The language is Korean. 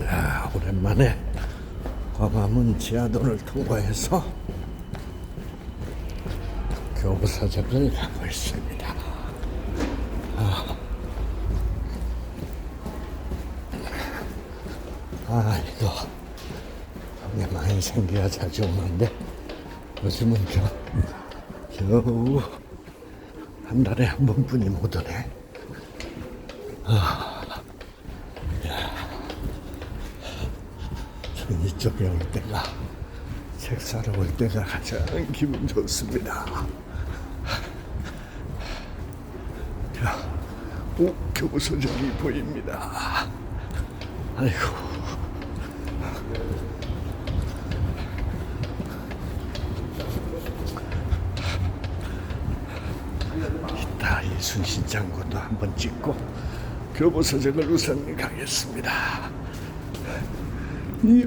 야, 오랜만에 광화문 지하도를 통과해서 교부서적을 가고 있습니다. 아, 아 이거 이게 많이 생겨야 자주 오는데 요즘은 겨, 겨우 한 달에 한 번뿐이 못 오네. 전 이쪽에 올 때가 책 사러 올 때가 가장 기분 좋습니다. 자, 오 교부서적이 보입니다. 아이고. 이따 이순신 장군도 한번 찍고 교부서적을 우선 가겠습니다. 이